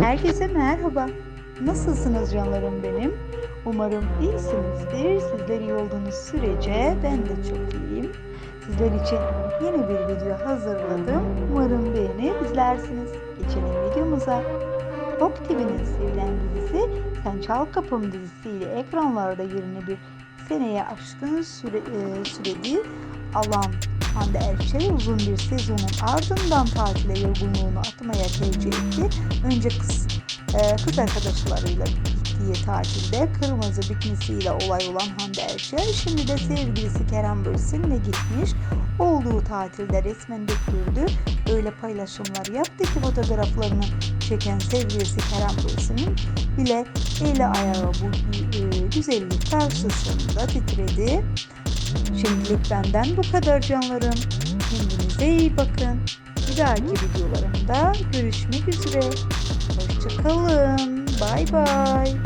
Herkese merhaba. Nasılsınız canlarım benim? Umarım iyisinizdir. Sizler iyi olduğunuz sürece ben de çok iyiyim. Sizler için yeni bir video hazırladım. Umarım beğenip izlersiniz. Geçelim videomuza. Fox TV'nin sevilen dizisi Sen Çal Kapım dizisiyle ekranlarda yerini bir seneye aşkın süre, e, süredir alan Hande Erçel uzun bir sezonun ardından tatile yorgunluğunu atmaya tercih etti. Önce kız, e, kız arkadaşlarıyla gittiği tatilde kırmızı biknisiyle olay olan Hande Erçel şimdi de sevgilisi Kerem Bürsin'le gitmiş. Olduğu tatilde resmen döküldü. Öyle paylaşımlar yaptı ki fotoğraflarını çeken sevgilisi Kerem Bürsin'in bile eli ayağı bu e, güzellik karşısında titredi. Şimdilik benden bu kadar canlarım. Kendinize iyi bakın. Bir dahaki videolarımda görüşmek üzere. Hoşçakalın. Bay bay.